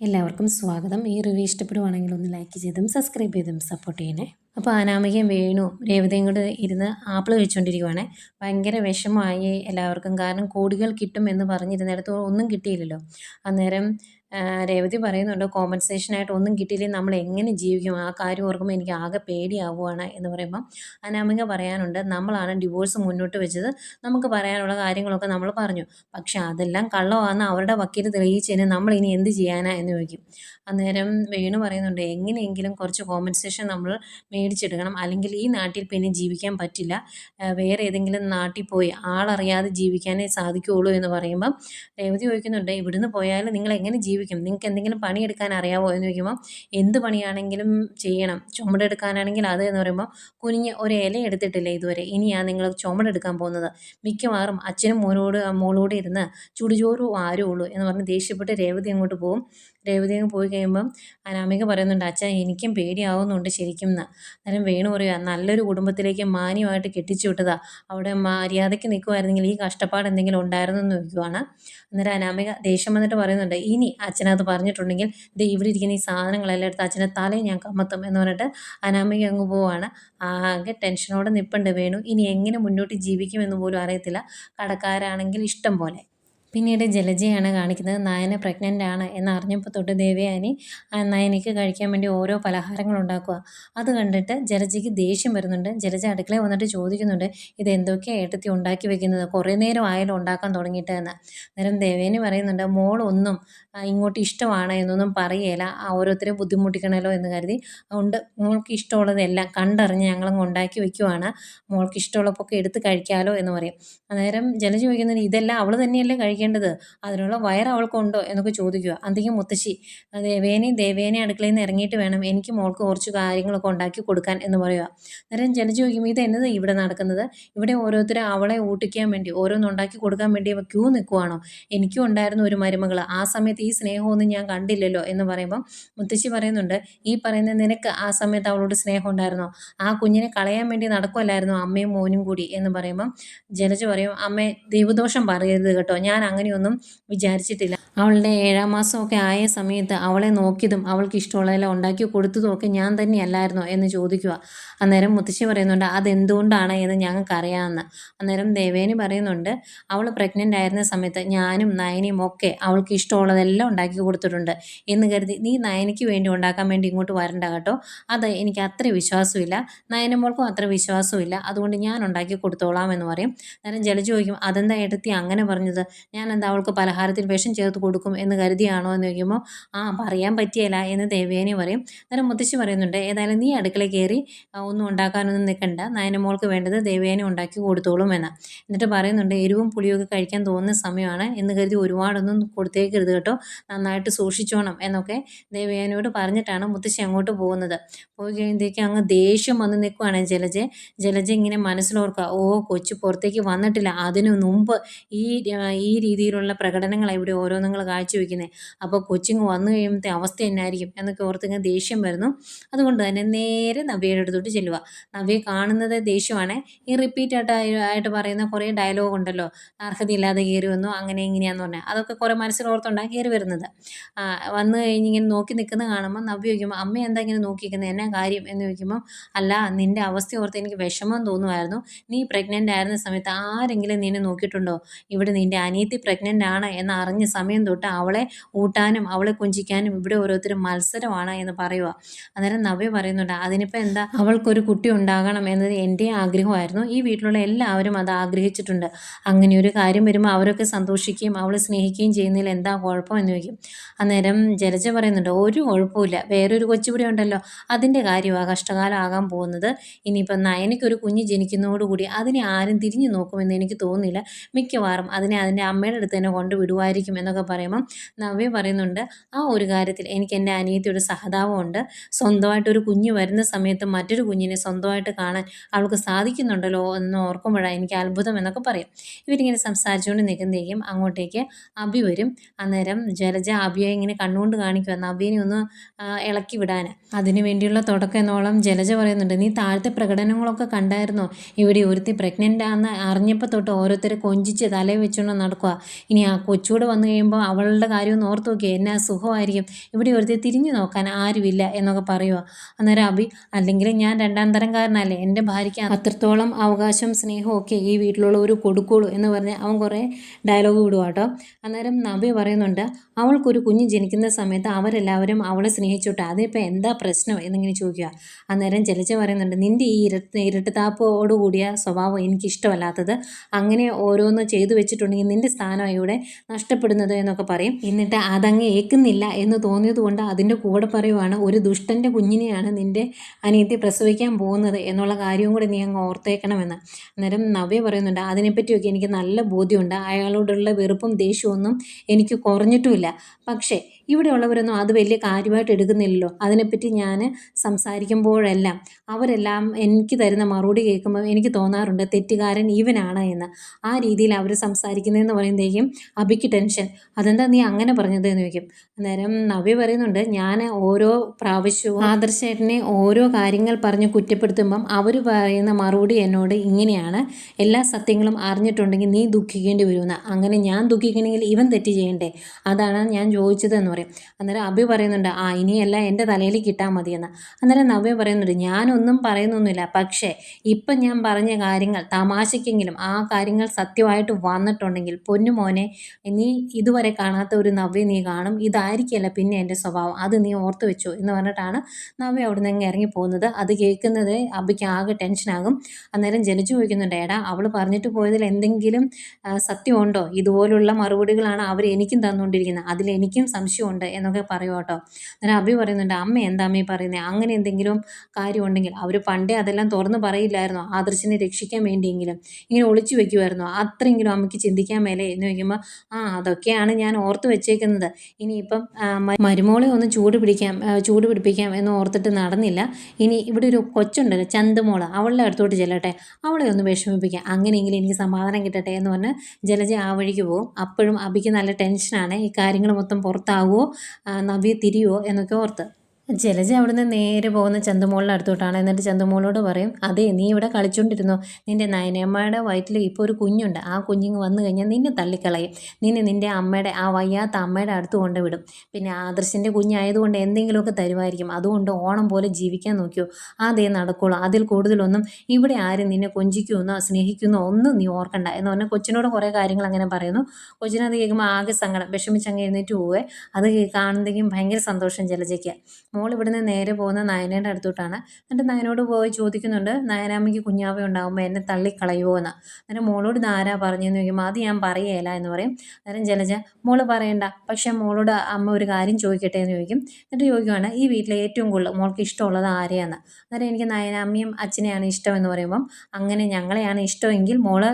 എല്ലാവർക്കും സ്വാഗതം. ഈ റിവ്യൂ ഇഷ്ടപ്പെടുവാണെങ്കിൽ ഒന്ന് ലൈക്ക് ചെയ്തും സബ്സ്ക്രൈബ് ചെയ്തും സപ്പോർട്ട് ചെയ്യണേ. അപ്പോൾ അനാമികയും വേണു രേവതയും കൂടെ ഇരുന്ന് ആപ്പിൾ കഴിച്ചുകൊണ്ടിരിക്കുവാണ് ഭയങ്കര വിഷമമായി എല്ലാവർക്കും. കാരണം കോടികൾ കിട്ടും എന്ന് പറഞ്ഞിരുന്നിടത്ത് ഒന്നും കിട്ടിയില്ലല്ലോ. അന്നേരം രേവതി പറയുന്നുണ്ട് കോമ്പൻസേഷനായിട്ട് ഒന്നും കിട്ടിയില്ലെങ്കിൽ നമ്മൾ എങ്ങനെ ജീവിക്കും? ആ കാര്യം ഓർക്കുമ്പോൾ എനിക്ക് ആകെ പേടിയാവുകയാണ് എന്ന് പറയുമ്പം അനാമിക പറയാനുണ്ട് നമ്മളാണ് ഡിവോഴ്സ് മുന്നോട്ട് വെച്ചത്. നമുക്ക് പറയാനുള്ള കാര്യങ്ങളൊക്കെ നമ്മൾ പറഞ്ഞു. പക്ഷെ അതെല്ലാം കള്ളമാണെന്ന് അവരുടെ വക്കീൽ തെളിയിച്ചതിന് നമ്മൾ ഇനി എന്ത് ചെയ്യാനാ? എന്ന് ചോദിക്കും. അന്നേരം വേണു പറയുന്നുണ്ട് എങ്ങനെയെങ്കിലും കുറച്ച് കോമ്പൻസേഷൻ നമ്മൾ മേടിച്ചെടുക്കണം. അല്ലെങ്കിൽ ഈ നാട്ടിൽ പിന്നെ ജീവിക്കാൻ പറ്റില്ല. വേറെ ഏതെങ്കിലും നാട്ടിൽ പോയി ആളറിയാതെ ജീവിക്കാനേ സാധിക്കുകയുള്ളൂ എന്ന് പറയുമ്പം രേവതി ചോദിക്കുന്നുണ്ട് ഇവിടുന്ന് പോയാൽ നിങ്ങൾ എങ്ങനെ ജീവിക്കും? നിങ്ങൾക്ക് എന്തെങ്കിലും പണിയെടുക്കാൻ അറിയാമോ എന്ന് ചോദിക്കുമ്പോൾ എന്ത് പണിയാണെങ്കിലും ചെയ്യണം. ചുമടെടുക്കാനാണെങ്കിൽ അത് എന്ന് പറയുമ്പോൾ കുനിഞ്ഞ് ഒരു ഇല എടുത്തിട്ടില്ല ഇതുവരെ? ഇനിയാണ് നിങ്ങൾ ചുമടെടുക്കാൻ പോകുന്നത്. മിക്കവാറും അച്ഛനും മോനോട് മോളോട് ഇരുന്ന് ചുടുചോറും ഉള്ളൂ എന്ന് പറഞ്ഞ് ദേഷ്യപ്പെട്ട് രേവതി അങ്ങോട്ട് പോകും. രേവതി അങ്ങ് പോയി കഴിയുമ്പം അനാമിക പറയുന്നുണ്ട് അച്ഛാ എനിക്കും പേടിയാവുന്നുണ്ട് ശരിക്കും എന്ന് അന്നേരം വേണു പറയുക നല്ലൊരു കുടുംബത്തിലേക്ക് മാന്യമായിട്ട് കെട്ടിച്ചു വിട്ടതാ. അവിടെ മര്യാദയ്ക്ക് നിൽക്കുമായിരുന്നെങ്കിൽ ഈ കഷ്ടപ്പാട് എന്തെങ്കിലും ഉണ്ടായിരുന്നു എന്ന് ചോദിക്കുവാണ്. അന്നേരം അനാമിക ദേഷ്യം വന്നിട്ട് പറയുന്നുണ്ട് ഇനി അച്ഛനത് പറഞ്ഞിട്ടുണ്ടെങ്കിൽ ദേ ഇവിടെ ഇരിക്കുന്ന ഈ സാധനങ്ങളെല്ലാം എടുത്ത് അച്ഛനെ തലയും ഞാൻ കമ്മത്തും എന്ന് പറഞ്ഞിട്ട് അനാമിക അങ്ങ് പോവാണ്. ആകെ ടെൻഷനോടെ നിൽപ്പുണ്ട് വേണു. ഇനി എങ്ങനെ മുന്നോട്ട് ജീവിക്കുമെന്ന് പോലും അറിയത്തില്ല. കടക്കാരാണെങ്കിൽ ഇഷ്ടം പോലെ. പിന്നീട് ജലജയാണ് കാണിക്കുന്നത്. നയന പ്രഗ്നന്റ് ആണ് എന്നറിഞ്ഞപ്പോൾ തൊട്ട് ദേവയാനി നയനയ്ക്ക് കഴിക്കാൻ വേണ്ടി ഓരോ പലഹാരങ്ങൾ ഉണ്ടാക്കുക. അത് കണ്ടിട്ട് ജലജയ്ക്ക് ദേഷ്യം വരുന്നുണ്ട്. ജലജ അടുക്കളയിൽ വന്നിട്ട് ചോദിക്കുന്നുണ്ട് ഇത് എന്തൊക്കെയാണ് ഏട്ടത്തി ഉണ്ടാക്കി വെക്കുന്നത്? കുറേ നേരം ആയാലും ഉണ്ടാക്കാൻ തുടങ്ങിയിട്ട് എന്ന് അന്നേരം ദേവേനി പറയുന്നുണ്ട് മോളൊന്നും ഇങ്ങോട്ട് ഇഷ്ടമാണ് എന്നൊന്നും പറയേല. ഓരോരുത്തരെ ബുദ്ധിമുട്ടിക്കണമല്ലോ എന്ന് കരുതി. അതുകൊണ്ട് മോൾക്ക് ഇഷ്ടമുള്ളതെല്ലാം കണ്ടറിഞ്ഞ് ഞങ്ങളങ്ങ് ഉണ്ടാക്കി വെക്കുവാണ്. മോൾക്ക് ഇഷ്ടമുള്ളപ്പോൾ എടുത്ത് കഴിക്കാമല്ലോ എന്ന് പറയും. അന്നേരം ജലജ ചോദിക്കുന്നത് ഇതെല്ലാം അവൾ തന്നെയല്ലേ കഴിക്കേണ്ടത് അതിനുള്ള വയറ് അവൾക്കുണ്ടോ എന്നൊക്കെ ചോദിക്കുക. അന്തിക്ക് മുത്തശ്ശി ദേവേനയും ദേവേനയും അടുക്കളയിൽ നിന്ന് ഇറങ്ങിയിട്ട് വേണം. എനിക്ക് മോൾക്ക് കുറച്ച് കാര്യങ്ങളൊക്കെ ഉണ്ടാക്കി കൊടുക്കാൻ എന്ന് പറയുക. അന്നേരം ജലജ ചോദിക്കും ഇത് എന്നത് ഇവിടെ നടക്കുന്നത്? ഇവിടെ ഓരോരുത്തരും അവളെ ഊട്ടിക്കാൻ വേണ്ടി ഓരോന്ന് ഉണ്ടാക്കി കൊടുക്കാൻ വേണ്ടി ക്യൂ നിൽക്കുവാണോ എനിക്കും ഉണ്ടായിരുന്നു ഒരു മരുമകൾ ആ സമയത്ത് ഈ സ്നേഹമൊന്നും ഞാൻ കണ്ടില്ലല്ലോ എന്ന് പറയുമ്പം മുത്തശ്ശി പറയുന്നുണ്ട് ഈ പറയുന്ന നിനക്ക് ആ സമയത്ത് അവളോട് സ്നേഹം ഉണ്ടായിരുന്നോ? ആ കുഞ്ഞിനെ കളയാൻ വേണ്ടി നടക്കുമല്ലായിരുന്നു അമ്മയും മോനും കൂടി? എന്ന് പറയുമ്പം ജലജ പറയും അമ്മേ ദൈവദോഷം പറയരുത് കേട്ടോ. ഞാൻ അങ്ങനെയൊന്നും വിചാരിച്ചിട്ടില്ല. അവളുടെ ഏഴാം മാസമൊക്കെ ആയ സമയത്ത് അവളെ നോക്കിയതും അവൾക്ക് ഇഷ്ടമുള്ളതെല്ലാം ഉണ്ടാക്കി കൊടുത്തതും ഒക്കെ ഞാൻ തന്നെയല്ലായിരുന്നോ എന്ന് ചോദിക്കുക. അന്നേരം മുത്തശ്ശി പറയുന്നുണ്ട് അതെന്തുകൊണ്ടാണ് എന്ന് ഞങ്ങൾക്കറിയാമെന്ന്. അന്നേരം ദേവേനി പറയുന്നുണ്ട് അവൾ പ്രഗ്നന്റ് ആയിരുന്ന സമയത്ത് ഞാനും നയനയും ഒക്കെ അവൾക്ക് ഇഷ്ടമുള്ളതെല്ലാം ഉണ്ടാക്കി കൊടുത്തിട്ടുണ്ട് എന്ന് കരുതി നീ നയനയ്ക്ക് വേണ്ടി ഉണ്ടാക്കാൻ വേണ്ടി ഇങ്ങോട്ട് വരണ്ട കേട്ടോ. അത് എനിക്ക് അത്ര വിശ്വാസമില്ല. നയനമോൾക്കും അത്ര വിശ്വാസമില്ല. അതുകൊണ്ട് ഞാൻ ഉണ്ടാക്കി കൊടുത്തോളാം എന്ന് പറയും. അന്നേരം ജലജ ചോദിക്കും അതെന്താ എടുത്തി അങ്ങനെ പറഞ്ഞത്? ഞാൻ എന്താ അവൾക്ക് പലഹാരത്തിൽ വിഷം ചേർത്ത് കൊടുക്കും എന്ന് കരുതിയാണോ എന്ന് ചോദിക്കുമ്പോൾ ആ പറയാൻ പറ്റിയല്ല എന്ന് ദേവേനി പറയും. അന്നേരം മുത്തശ്ശി പറയുന്നുണ്ട് ഏതായാലും നീ അടുക്കള കയറി ഒന്നും ഉണ്ടാക്കാനൊന്നും നിൽക്കണ്ട. നയനമോൾക്ക് വേണ്ടത് ദേവേനി ഉണ്ടാക്കി കൊടുത്തോളും എന്ന്. എന്നിട്ട് പറയുന്നുണ്ട് എരിവും പുളിയൊക്കെ കഴിക്കാൻ തോന്നുന്ന സമയമാണ് എന്ന് കരുതി ഒരുപാടൊന്നും കൊടുത്തേക്കരുത് കേട്ടോ. നന്നായിട്ട് സൂക്ഷിച്ചോണം എന്നൊക്കെ ദേവേനയോട് പറഞ്ഞിട്ടാണ് മുത്തശ്ശി അങ്ങോട്ട് പോകുന്നത്. പോയി കഴിയുമ്പോഴത്തേക്കും അങ്ങ് ദേഷ്യം വന്ന് നിൽക്കുകയാണ് ജലജ. ജലജ ഇങ്ങനെ മനസ്സിലോർക്കുക ഓ കൊച്ചു പുറത്തേക്ക് വന്നിട്ടില്ല. അതിനു മുമ്പ് ഈ ഈ രീതിയിലുള്ള പ്രകടനങ്ങളാണ് ഇവിടെ ഓരോന്നുങ്ങൾ കാഴ്ചവെക്കുന്നത് അപ്പോൾ കൊച്ചിങ് വന്നു കഴിയുമ്പോഴത്തെ അവസ്ഥ എന്നായിരിക്കും എന്നൊക്കെ ഓർത്തിങ്ങ് ദേഷ്യം വരുന്നു. അതുകൊണ്ട് തന്നെ നേരെ നവ്യയുടെ അടുത്തോട്ട് ചെല്ലുക നവ്യ കാണുന്നത് ദേഷ്യമാണ് ഈ റിപ്പീറ്റ് ആയിട്ട് പറയുന്ന കുറേ ഡയലോഗ് ഉണ്ടല്ലോ. അർഹതയില്ലാതെ കയറി വന്നു അങ്ങനെ ഇങ്ങനെയാന്ന് പറഞ്ഞാൽ അതൊക്കെ കുറേ മനസ്സിൽ മനസ്സിലോർത്തുണ്ടാണ് കയറി വരുന്നത്. വന്നു കഴിഞ്ഞ് ഇങ്ങനെ നോക്കി നിൽക്കുന്ന കാണുമ്പോൾ നവ്യ ചോദിക്കുമ്പോൾ അമ്മ എന്താ ഇങ്ങനെ നോക്കിയിരിക്കുന്നത് എന്നാ കാര്യം? എന്ന് ചോദിക്കുമ്പോൾ അല്ല നിന്റെ അവസ്ഥ ഓർത്ത് എനിക്ക് വിഷമം തോന്നുമായിരുന്നു നീ പ്രഗ്നന്റ് ആയിരുന്ന സമയത്ത് ആരെങ്കിലും നിന്നെ നോക്കിയിട്ടുണ്ടോ? ഇവിടെ നിന്റെ അനിയത്തി പ്രഗ്നന്റ് ആണ് എന്ന് അറിഞ്ഞ സമയം തൊട്ട് അവളെ ഊട്ടാനും അവളെ കൊഞ്ചിക്കാനും ഇവിടെ ഓരോരുത്തരും മത്സരമാണ് എന്ന് പറയുക അന്നേരം നവ്യ പറയുന്നുണ്ട് അതിനിപ്പോൾ എന്താ? അവൾക്കൊരു കുട്ടി ഉണ്ടാകണം എന്നത് എന്റെ ആഗ്രഹമായിരുന്നു. ഈ വീട്ടിലുള്ള എല്ലാവരും അത് ആഗ്രഹിച്ചിട്ടുണ്ട്. അങ്ങനെ ഒരു കാര്യം വരുമ്പോൾ അവരൊക്കെ സന്തോഷിക്കുകയും അവളെ സ്നേഹിക്കുകയും ചെയ്യുന്നതിൽ എന്താ കുഴപ്പം എന്ന് ചോദിക്കും. അന്നേരം ജലജ പറയുന്നുണ്ട് ഒരു കുഴപ്പമില്ല വേറൊരു കൊച്ചുപിടി ഉണ്ടല്ലോ. അതിന്റെ കാര്യമാണ് കഷ്ടകാലം ആകാൻ പോകുന്നത്. ഇനിയിപ്പം നയനയ്ക്കൊരു കുഞ്ഞ് ജനിക്കുന്നതോടുകൂടി അതിനെ ആരും തിരിഞ്ഞു നോക്കുമെന്ന് എനിക്ക് തോന്നുന്നില്ല. മിക്കവാറും അതിനെ അതിന്റെ അമ്മയുടെ അടുത്ത് തന്നെ കൊണ്ട് വിടുമായിരിക്കും എന്നൊക്കെ പറയുമ്പം നവ്യ പറയുന്നുണ്ട് ആ ഒരു കാര്യത്തിൽ എനിക്ക് എന്റെ അനിയത്തിയുടെ സഹതാപമുണ്ട്. സ്വന്തമായിട്ടൊരു കുഞ്ഞ് വരുന്ന സമയത്ത് മറ്റൊരു കുഞ്ഞിനെ സ്വന്തമായിട്ട് കാണാൻ അവൾക്ക് സാധിക്കുന്നുണ്ടല്ലോ എന്ന് ഓർക്കുമ്പോഴാണ് എനിക്ക് അത്ഭുതം എന്നൊക്കെ പറയും. ഇവരിങ്ങനെ സംസാരിച്ചുകൊണ്ട് നിൽക്കുന്നതേക്കും അങ്ങോട്ടേക്ക് അബി വരും. അന്നേരം ജലജ അഭിയെ ഇങ്ങനെ കണ്ണുകൊണ്ട് കാണിക്കുക അബിയെ ഒന്ന് ഇളക്കി വിടാൻ അതിനു വേണ്ടിയുള്ള തുടക്കം എന്നോളം ജലജ പറയുന്നുണ്ട്. നീ താഴത്തെ പ്രകടനങ്ങളൊക്കെ കണ്ടായിരുന്നോ? ഇവിടെ ഒരുത്തി പ്രഗ്നന്റ് ആണെന്ന് അറിഞ്ഞപ്പോൾ തൊട്ട് ഓരോരുത്തരെ കൊഞ്ചിച്ച് തലയിൽ വെച്ചുകൊണ്ട് നടക്കുക ഇനി ആ കൊച്ചൂടെ വന്നു കഴിയുമ്പോൾ അവളുടെ കാര്യം ഓർത്ത് നോക്കിയേ എന്നാ സുഖമായിരിക്കും. ഇവിടെ ഒരുത്തി തിരിഞ്ഞു നോക്കാൻ ആരുമില്ല എന്നൊക്കെ പറയുക അന്നേരം അഭി അല്ലെങ്കിൽ ഞാൻ രണ്ടാം തരംകാരനല്ലേ എന്റെ ഭാര്യയ്ക്ക് അത്രത്തോളം അവകാശം സ്നേഹവും ഒക്കെ ഈ വീട്ടിലുള്ള ഒരു കൊടുക്കുള്ളൂ എന്ന് പറഞ്ഞ് അവൻ കുറേ ഡയലോഗ് വിടുക കേട്ടോ അന്നേരം നബി പറയുന്നുണ്ട് അവൾക്കൊരു കുഞ്ഞ് ജനിക്കുന്ന സമയത്ത് അവരെല്ലാവരും അവളെ സ്നേഹിച്ചോട്ടെ അതിപ്പോൾ എന്താ പ്രശ്നം? എന്നിങ്ങനെ ചോദിക്കുക അന്നേരം ജലജ പറയുന്നുണ്ട് നിന്റെ ഈ ഇരട്ട് ഇരട്ടത്താപ്പോടുകൂടിയ സ്വഭാവം എനിക്കിഷ്ടമല്ലാത്തത് അങ്ങനെ ഓരോന്ന് ചെയ്തു വെച്ചിട്ടുണ്ടെങ്കിൽ നിന്റെ സ്ഥാനം ഇവിടെ നഷ്ടപ്പെടുന്നത് എന്നൊക്കെ പറയും. എന്നിട്ട് അതങ്ങ് ഏക്കുന്നില്ല എന്ന് തോന്നിയത് കൊണ്ട് അതിന്റെ കൂടെ പറയുവാണ് ഒരു ദുഷ്ടന്റെ കുഞ്ഞിനെയാണ് നിന്റെ അനിയത്തി പ്രസവിക്കാൻ പോകുന്നത് എന്നുള്ള കാര്യവും കൂടി നീ അങ്ങ് ഓർത്തേക്കണമെന്ന്. അന്നേരം നവ്യ പറയുന്നുണ്ട് അതിനെപ്പറ്റിയൊക്കെ എനിക്ക് നല്ല ബോധ്യമുണ്ട്. അയാളോടുള്ള വെറുപ്പും ദേഷ്യമൊന്നും എനിക്ക് കുറഞ്ഞിട്ടുമില്ല. പക്ഷേ ഇവിടെയുള്ളവരൊന്നും അത് വലിയ കാര്യമായിട്ട് എടുക്കുന്നില്ലല്ലോ. അതിനെപ്പറ്റി ഞാൻ സംസാരിക്കുമ്പോഴെല്ലാം അവരെല്ലാം എനിക്ക് തരുന്ന മറുപടി കേൾക്കുമ്പോൾ എനിക്ക് തോന്നാറുണ്ട് തെറ്റുകാരൻ ഇവനാണ് എന്ന്. ആ രീതിയിൽ അവർ സംസാരിക്കുന്നതെന്ന് പറയുമ്പോഴേക്കും അബിക്ക് ടെൻഷൻ. അതെന്താ നീ അങ്ങനെ പറഞ്ഞത് എന്ന് ചോദിക്കും. അന്നേരം നവ്യ പറയുന്നുണ്ട് ഞാൻ ഓരോ പ്രാവശ്യവും ആദർശേട്ടനെ ഓരോ കാര്യങ്ങൾ പറഞ്ഞ് കുറ്റപ്പെടുത്തുമ്പം അവർ പറയുന്ന മറുപടി എന്നോട് ഇങ്ങനെയാണ്. എല്ലാ സത്യങ്ങളും അറിഞ്ഞിട്ടുണ്ടെങ്കിൽ നീ ദുഃഖിക്കേണ്ടി വരുമെന്ന് അങ്ങനെ ഞാൻ ദുഃഖിക്കണമെങ്കിൽ ഇവൻ തെറ്റ് ചെയ്യണ്ടേ? അതാണ് ഞാൻ ചോദിച്ചതെന്ന് പറയും അന്നേരം അഭി പറയുന്നുണ്ട് ആ ഇനിയല്ല എന്റെ തലയിൽ കിട്ടാൽ മതിയെന്ന്. അന്നേരം നവ്യ പറയുന്നുണ്ട് ഞാനൊന്നും പറയുന്നൊന്നുമില്ല. പക്ഷേ ഇപ്പം ഞാൻ പറഞ്ഞ കാര്യങ്ങൾ തമാശയ്ക്കെങ്കിലും ആ കാര്യങ്ങൾ സത്യമായിട്ട് വന്നിട്ടുണ്ടെങ്കിൽ പൊന്നുമോനെ നീ ഇതുവരെ കാണാത്ത ഒരു നവ്യ നീ കാണും. ഇതായിരിക്കില്ല പിന്നെ എന്റെ സ്വഭാവം. അത് നീ ഓർത്ത് വെച്ചു. എന്ന് പറഞ്ഞിട്ടാണ് നവ്യ അവിടെ നിന്ന് ഇറങ്ങി പോകുന്നത്. അത് കേൾക്കുന്നത് അബിക്ക് ആകെ ടെൻഷനാകും അന്നേരം ജനിച്ചു ചോദിക്കുന്നുണ്ട് ഏടാ അവൾ പറഞ്ഞിട്ട് പോയതിൽ എന്തെങ്കിലും സത്യമുണ്ടോ? ഇതുപോലുള്ള മറുപടികളാണ് അവർ എനിക്കും തന്നുകൊണ്ടിരിക്കുന്നത്. അതിൽ എനിക്കും സംശയമുണ്ട് എന്നൊക്കെ പറയും കേട്ടോ. അന്നേരം അഭി പറയുന്നുണ്ട് അമ്മ എന്താ അമ്മ പറയുന്നത് അങ്ങനെ എന്തെങ്കിലും കാര്യമുണ്ടെങ്കിൽ അവർ പണ്ടേ അതെല്ലാം തുറന്ന് പറയില്ലായിരുന്നോ? ആദർശിനെ രക്ഷിക്കാൻ വേണ്ടിയെങ്കിലും ഇങ്ങനെ ഒളിച്ചു വയ്ക്കുമായിരുന്നു അത്രയെങ്കിലും അമ്മയ്ക്ക് ചിന്തിക്കാൻ മേലെ എന്ന് ചോദിക്കുമ്പോൾ ആ അതൊക്കെയാണ് ഞാൻ ഓർത്ത് വെച്ചേക്കുന്നത്. ഇനിയിപ്പം മരുമോളെ ഒന്ന് ചൂട് പിടിക്കാം ചൂട് പിടിപ്പിക്കാം എന്ന് ഓർത്തിട്ട് നടന്നില്ല. ഇനി ഇവിടെ ഒരു കൊച്ചുണ്ടല്ലോ ചന്തമോൾ അവളുടെ അടുത്തോട്ട് ചെല്ലട്ടെ. അവളെ ഒന്ന് വിഷമിപ്പിക്കാം. അങ്ങനെയെങ്കിലും എനിക്ക് സമാധാനം കിട്ടട്ടെ എന്ന് പറഞ്ഞ് ജലജ ആ വഴിക്ക് പോകും. അപ്പോഴും അബിക്ക് നല്ല ടെൻഷനാണ്. ഈ കാര്യങ്ങൾ മൊത്തം പുറത്താവുമോ നവ്യ തിരിയുമോ എന്നൊക്കെ ഓർത്ത്. ജലജ അവിടുന്ന് നേരെ പോകുന്ന ചന്തുമോളിന്റെ അടുത്തോട്ടാണ്. എന്നിട്ട് ചന്തുമോളോട് പറയും അതെ നീ ഇവിടെ കളിച്ചുകൊണ്ടിരുന്നോ നിന്റെ നയനമ്മയുടെ വയറ്റിൽ ഇപ്പോൾ ഒരു കുഞ്ഞുണ്ട്. ആ കുഞ്ഞിങ്ങ് വന്നു കഴിഞ്ഞാൽ നിന്നെ തള്ളിക്കളയും. നിന്നെ നിന്റെ അമ്മയുടെ ആ വയ്യാത്ത അമ്മയുടെ അടുത്ത് കൊണ്ട് വിടും. പിന്നെ ആദർശിന്റെ കുഞ്ഞായതുകൊണ്ട് എന്തെങ്കിലുമൊക്കെ തരുമായിരിക്കും. അതുകൊണ്ട് ഓണം പോലെ ജീവിക്കാൻ നോക്കിയോ? അതേ നടക്കുള്ളൂ. അതിൽ കൂടുതലൊന്നും ഇവിടെ ആരും നിന്നെ കൊഞ്ചിക്കുമെന്നോ സ്നേഹിക്കുന്നോ ഒന്നും നീ ഓർക്കണ്ട. എന്ന് പറഞ്ഞാൽ കൊച്ചിനോട് കുറേ കാര്യങ്ങൾ അങ്ങനെ പറയുന്നു. കൊച്ചിനത് കേൾക്കുമ്പോൾ ആകെ സങ്കടം. വിഷമിച്ചങ്ങ് എഴുന്നേറ്റ് പോവേ. അത് കാണുന്നതെങ്കിലും ഭയങ്കര സന്തോഷം ജലജയ്ക്ക്. മോൾ ഇവിടുന്ന് നേരെ പോകുന്ന നയനയുടെ അടുത്തോട്ടാണ്. എന്നിട്ട് നയനോട് പോയി ചോദിക്കുന്നുണ്ട് നയനാമ്മയ്ക്ക് കുഞ്ഞാവ ഉണ്ടാകുമ്പോൾ എന്നെ തള്ളിക്കളയുമോ എന്ന്? അന്നേരം മോളോട് ഇതാരാ പറഞ്ഞെന്ന് ചോദിക്കുമ്പോൾ അത് ഞാൻ പറയേല എന്ന് പറയും. അന്നേരം ജലജ മോൾ പറയണ്ട പക്ഷേ മോളോട് അമ്മ ഒരു കാര്യം ചോദിക്കട്ടെ എന്ന് ചോദിക്കും. എന്നിട്ട് ചോദിക്കുവാണ് ഈ വീട്ടിലെ ഏറ്റവും കൂടുതൽ മോൾക്ക് ഇഷ്ടമുള്ളത് ആരെയാണ് അന്നേരം എനിക്ക് നയനാമ്മയും അച്ഛനെയാണ് ഇഷ്ടം എന്ന് പറയുമ്പം അങ്ങനെ ഞങ്ങളെയാണ് ഇഷ്ടമെങ്കിൽ മോൾ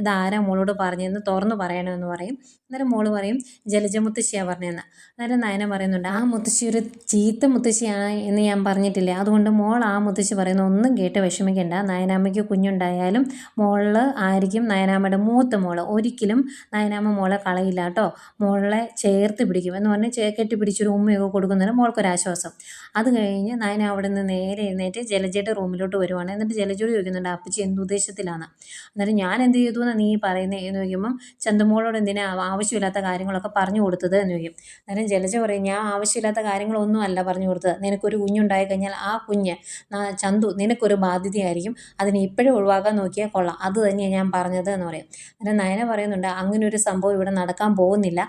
ഇതാരാ മോളോട് പറഞ്ഞതെന്ന് തുറന്ന് പറയണമെന്ന് പറയും. അന്നേരം മോൾ പറയും ജലജ മുത്തശ്ശിയാണ് പറഞ്ഞതെന്ന് അന്നേരം നയന പറയുന്നുണ്ട് ആ മുത്തശ്ശി ഒരു ചീത്ത മുത്തശ്ശിയാണ് എന്ന് ഞാൻ പറഞ്ഞിട്ടില്ല? അതുകൊണ്ട് മോൾ ആ മുത്തശ്ശി പറയുന്ന ഒന്നും കേട്ട് വിഷമിക്കേണ്ട. നയനാമ്മയ്ക്ക് കുഞ്ഞുണ്ടായാലും മോളിൽ ആയിരിക്കും നയനാമ്മയുടെ മൂത്ത മോൾ. ഒരിക്കലും നയനാമ്മ മോളെ കളയില്ല കേട്ടോ. മോളെ ചേർത്ത് പിടിക്കും എന്ന് പറഞ്ഞ് ചേ കെട്ടി പിടിച്ചൊരു ഉമ്മയൊക്കെ കൊടുക്കുന്നതിന് മോൾക്കൊരാശ്വാസം. അത് കഴിഞ്ഞ് നയന അവിടെ നിന്ന് നേരെ എഴുന്നേറ്റ് ജലജയുടെ റൂമിലോട്ട് വരുവാണ്. എന്നിട്ട് ജലജോട് ചോദിക്കുന്നുണ്ട് അപ്പച്ചി എന്തുദ്ദേശത്തിലാണ് എന്നിട്ട് ഞാൻ എന്ത് ചെയ്തു എന്ന് നീ പറയുന്നത് എന്ന് ചോദിക്കുമ്പം ചന്തുമോളോട് എന്തിനാ ആവശ്യമില്ലാത്ത കാര്യങ്ങളൊക്കെ പറഞ്ഞു കൊടുത്തത്? എന്ന് ചോദിക്കും. അന്നേരം ജലജ പറയും ഞാൻ ആവശ്യമില്ലാത്ത കാര്യങ്ങളൊന്നും അല്ല പറഞ്ഞു കൊടുത്തത് നിനക്കൊരു കുഞ്ഞുണ്ടായി കഴിഞ്ഞാൽ ആ കുഞ്ഞ് ചന്തു നിനക്കൊരു ബാധ്യതയായിരിക്കും. അതിനെ ഇപ്പോഴും ഒഴിവാക്കാൻ നോക്കിയാൽ കൊള്ളാം. അത് തന്നെയാണ് ഞാൻ പറഞ്ഞത് എന്ന് പറയും. അന്നേരം നയന പറയുന്നുണ്ട് അങ്ങനെ ഒരു സംഭവം ഇവിടെ നടക്കാൻ പോകുന്നില്ല.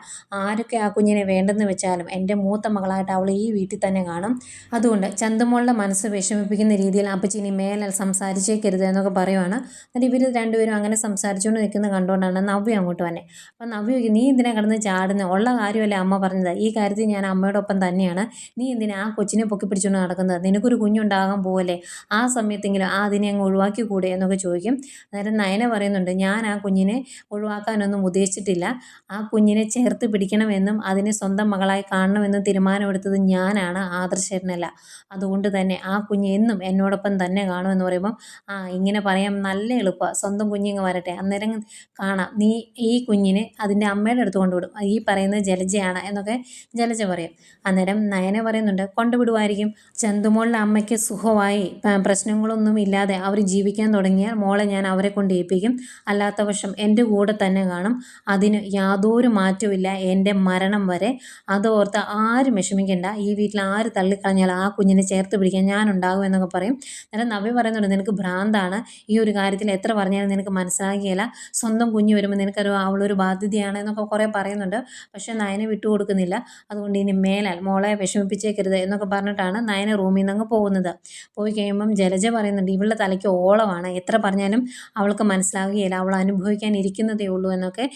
ആരൊക്കെ ആ കുഞ്ഞിനെ വേണ്ടെന്ന് വെച്ചാലും എന്റെ മൂത്ത മകളായിട്ട് അവൾ ഈ വീട്ടിൽ തന്നെ കാണും. അതുകൊണ്ട് ചന്തുമോളുടെ മനസ്സ് വിഷമിപ്പിക്കുന്ന രീതിയിൽ അപ്പച്ചി ഇനി മേലാൽ സംസാരിച്ചേക്കരുത് എന്നൊക്കെ പറയുവാണ്. എന്നിട്ട് ഇവർ രണ്ടുപേരും അങ്ങനെ സംസാരിച്ചുകൊണ്ട് നിൽക്കുന്നത് കണ്ടുകൊണ്ടാണ് നവ്യ അങ്ങോട്ട് വന്നെ. അപ്പം നവ്യ നീ ഇതിനെ കിടന്ന് ചാടുന്നത് ഉള്ള കാര്യമല്ലേ അമ്മ പറഞ്ഞത്. ഈ കാര്യത്തിൽ ഞാൻ അമ്മയോടൊപ്പം തന്നെയാണ്. നീ എന്തിനാ ആ കൊച്ചിനെ പൊക്കി പിടിച്ചുകൊണ്ട് നടക്കുന്നത്. നിനക്കൊരു കുഞ്ഞുണ്ടാകാൻ പോവല്ലേ? ആ സമയത്തെങ്കിലും ആ അതിനെ അങ്ങ് ഒഴിവാക്കി കൂടെ എന്നൊക്കെ ചോദിക്കും. അന്നേരം നയന പറയുന്നുണ്ട് ഞാൻ ആ കുഞ്ഞിനെ ഒഴിവാക്കാനൊന്നും ഉദ്ദേശിച്ചിട്ടില്ല. ആ കുഞ്ഞിനെ ചേർത്ത് പിടിക്കണമെന്നും അതിനെ സ്വന്തം മകളായി കാണണമെന്നും തീരുമാനമെടുത്തത് ഞാനാണ് ആദർശരനല്ല അതുകൊണ്ട് തന്നെ ആ കുഞ്ഞ് എന്നും എന്നോടൊപ്പം തന്നെ കാണുമെന്ന് പറയുമ്പം ആ ഇങ്ങനെ പറയാം നല്ല എളുപ്പമാണ് സ്വന്തം കുഞ്ഞിങ്ങ് വരട്ടെ. അന്നേരം കാണാം. നീ ഈ കുഞ്ഞിനെ അതിന്റെ അമ്മ അമ്മയുടെ അടുത്ത് കൊണ്ടുവിടും. ഈ പറയുന്നത് ജലജയാണ് എന്നൊക്കെ ജലജ പറയും. അന്നേരം നയന പറയുന്നുണ്ട് കൊണ്ടുവിടുമായിരിക്കും ചന്തുമോളുടെ അമ്മയ്ക്ക് സുഖമായി പ്രശ്നങ്ങളൊന്നും ഇല്ലാതെ അവർ ജീവിക്കാൻ തുടങ്ങിയാൽ മോളെ ഞാൻ അവരെ കൊണ്ട് ഏൽപ്പിക്കും. അല്ലാത്ത പക്ഷം എന്റെ കൂടെ തന്നെ കാണും. അതിന് യാതൊരു മാറ്റമില്ല എന്റെ മരണം വരെ. അതോർത്ത് ആരും വിഷമിക്കേണ്ട. ഈ വീട്ടിൽ ആര് തള്ളിക്കളഞ്ഞാൽ ആ കുഞ്ഞിനെ ചേർത്ത് പിടിക്കാൻ ഞാനുണ്ടാകും എന്നൊക്കെ പറയും. അന്നേരം നവ്യ പറയുന്നുണ്ട് നിനക്ക് ഭ്രാന്താണ്. ഈ ഒരു കാര്യത്തിൽ എത്ര പറഞ്ഞാലും നിനക്ക് മനസ്സിലാകിയില്ല സ്വന്തം കുഞ്ഞ് വരുമ്പോൾ നിനക്കൊരു അവളൊരു ബാധ്യതയാണ് എന്നൊക്കെ കുറേ പറയുന്നുണ്ട്. പക്ഷേ നയനെ വിട്ടുകൊടുക്കുന്നില്ല. അതുകൊണ്ട് ഇനി മേലാൽ മോളെ വിഷമിപ്പിച്ചേക്കരുത് എന്നൊക്കെ പറഞ്ഞിട്ടാണ് നയന റൂമിൽ നിന്ന് അങ്ങ് പോകുന്നത്. പോയി കഴിയുമ്പം ജലജ പറയുന്നുണ്ട് ഇവളുടെ തലയ്ക്ക് ഓളമാണ്. എത്ര പറഞ്ഞാലും അവൾക്ക് മനസ്സിലാവുകയില്ല. അവൾ അനുഭവിക്കാൻ ഇരിക്കുന്നതേ ഉള്ളൂ എന്നൊക്കെ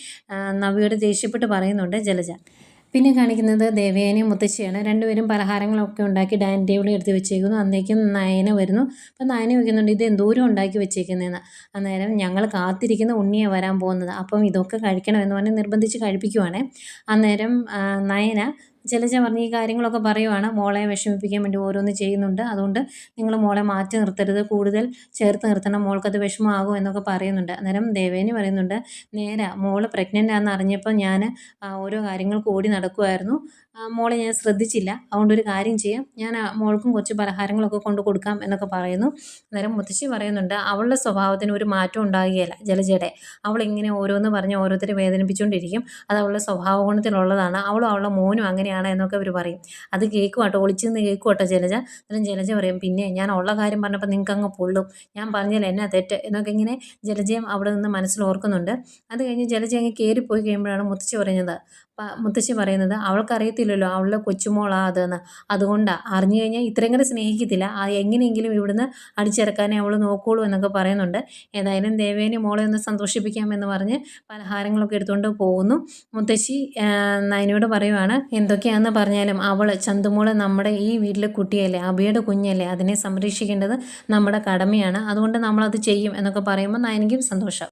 നവിയോട് ദേഷ്യപ്പെട്ട് പറയുന്നുണ്ട് ജലജ. പിന്നെ കാണിക്കുന്നത് ദേവയാനിയും മുത്തശ്ശിയാണ്. രണ്ടുപേരും പലഹാരങ്ങളൊക്കെ ഉണ്ടാക്കി ഡൈനിങ് ടേബിളിൽ എടുത്ത് വെച്ചേക്കുന്നു. അന്നേക്കും നയന വരുന്നു. അപ്പം നയന ചോദിക്കുന്നുണ്ട് ഇത് എന്തോരം ഉണ്ടാക്കി വെച്ചേക്കുന്നതെന്ന് അന്നേരം ഞങ്ങൾ കാത്തിരിക്കുന്ന ഉണ്ണിയെ വരാൻ പോകുന്നത്. അപ്പം ഇതൊക്കെ കഴിക്കണമെന്ന് പറഞ്ഞ് നിർബന്ധിച്ച് കഴിപ്പിക്കുവാണേ. അന്നേരം നയന ജലജ പറഞ്ഞ് ഈ കാര്യങ്ങളൊക്കെ പറയുവാണ്. മോളെ വിഷമിപ്പിക്കാൻ വേണ്ടി ഓരോന്ന് ചെയ്യുന്നുണ്ട്. അതുകൊണ്ട് നിങ്ങൾ മോളെ മാറ്റി നിർത്തരുത്. കൂടുതൽ ചേർത്ത് നിർത്തണം. മോൾക്കത് വിഷമമാകും എന്നൊക്കെ പറയുന്നുണ്ട്. അന്നേരം ദേവേനി പറയുന്നുണ്ട് നേരെ മോൾ പ്രഗ്നന്റ് ആണെന്ന് അറിഞ്ഞപ്പോൾ ഞാൻ ഓരോ കാര്യങ്ങൾക്ക് ഓടി നടക്കുമായിരുന്നു മോളെ ഞാൻ ശ്രദ്ധിച്ചില്ല. അതുകൊണ്ട് ഒരു കാര്യം ചെയ്യാം. ഞാൻ മോൾക്കും കുറച്ച് പലഹാരങ്ങളൊക്കെ കൊണ്ട് കൊടുക്കാം എന്നൊക്കെ പറയുന്നു. അന്നേരം മുത്തശ്ശി പറയുന്നുണ്ട് അവളുടെ സ്വഭാവത്തിന് ഒരു മാറ്റം ഉണ്ടാകുകയില്ല ജലജയുടെ. അവൾ ഇങ്ങനെ ഓരോന്ന് പറഞ്ഞ് ഓരോരുത്തരെ വേദനിപ്പിച്ചുകൊണ്ടിരിക്കും. അത് അവളുടെ സ്വഭാവ ഗുണത്തിലുള്ളതാണ് അവളും അവളുടെ മോനും അങ്ങനെയാണ് എന്നൊക്കെ അവർ പറയും. അത് കേൾക്കും കേട്ടോ. ഒളിച്ചു നിന്ന് കേൾക്കും കേട്ടോ ജലജ. അന്നേരം ജലജ പറയും പിന്നെ ഞാൻ ഉള്ള കാര്യം പറഞ്ഞപ്പോൾ നിങ്ങൾക്ക് അങ്ങ് പൊള്ളും. ഞാൻ പറഞ്ഞാൽ എന്നാ തെറ്റ്? എന്നൊക്കെ ഇങ്ങനെ ജലജയം അവിടെ നിന്ന് മനസ്സിൽ ഓർക്കുന്നുണ്ട്. അത് കഴിഞ്ഞ് ജലജ അങ്ങ് കയറിപ്പോയി കഴിയുമ്പോഴാണ് മുത്തശ്ശി പറയുന്നത് പ- മുത്തശ്ശി പറയുന്നത് അവൾക്കറിയത്തില്ലല്ലോ അവളുടെ കൊച്ചുമോളാ അതെന്ന്. അതുകൊണ്ടാണ് അറിഞ്ഞു കഴിഞ്ഞാൽ ഇത്രയും കൂടെ സ്നേഹിക്കത്തില്ല. ആ എങ്ങനെയെങ്കിലും ഇവിടുന്ന് അടിച്ചിറക്കാനേ അവൾ നോക്കുള്ളൂ എന്നൊക്കെ പറയുന്നുണ്ട്. ഏതായാലും ദേവേനെ മോളെ ഒന്ന് സന്തോഷിപ്പിക്കാമെന്ന് പറഞ്ഞ് പലഹാരങ്ങളൊക്കെ എടുത്തുകൊണ്ട് പോകുന്നു. മുത്തശ്ശി നയനോട് പറയുവാണ് എന്തൊക്കെയാണെന്ന് പറഞ്ഞാലും അവൾ ചന്തുമോൾ നമ്മുടെ ഈ വീട്ടിലെ കുട്ടിയല്ലേ അബിയുടെ കുഞ്ഞല്ലേ അതിനെ സംരക്ഷിക്കേണ്ടത് നമ്മുടെ കടമയാണ്. അതുകൊണ്ട് നമ്മളത് ചെയ്യും എന്നൊക്കെ പറയുമ്പോൾ നയനിക്കും സന്തോഷം.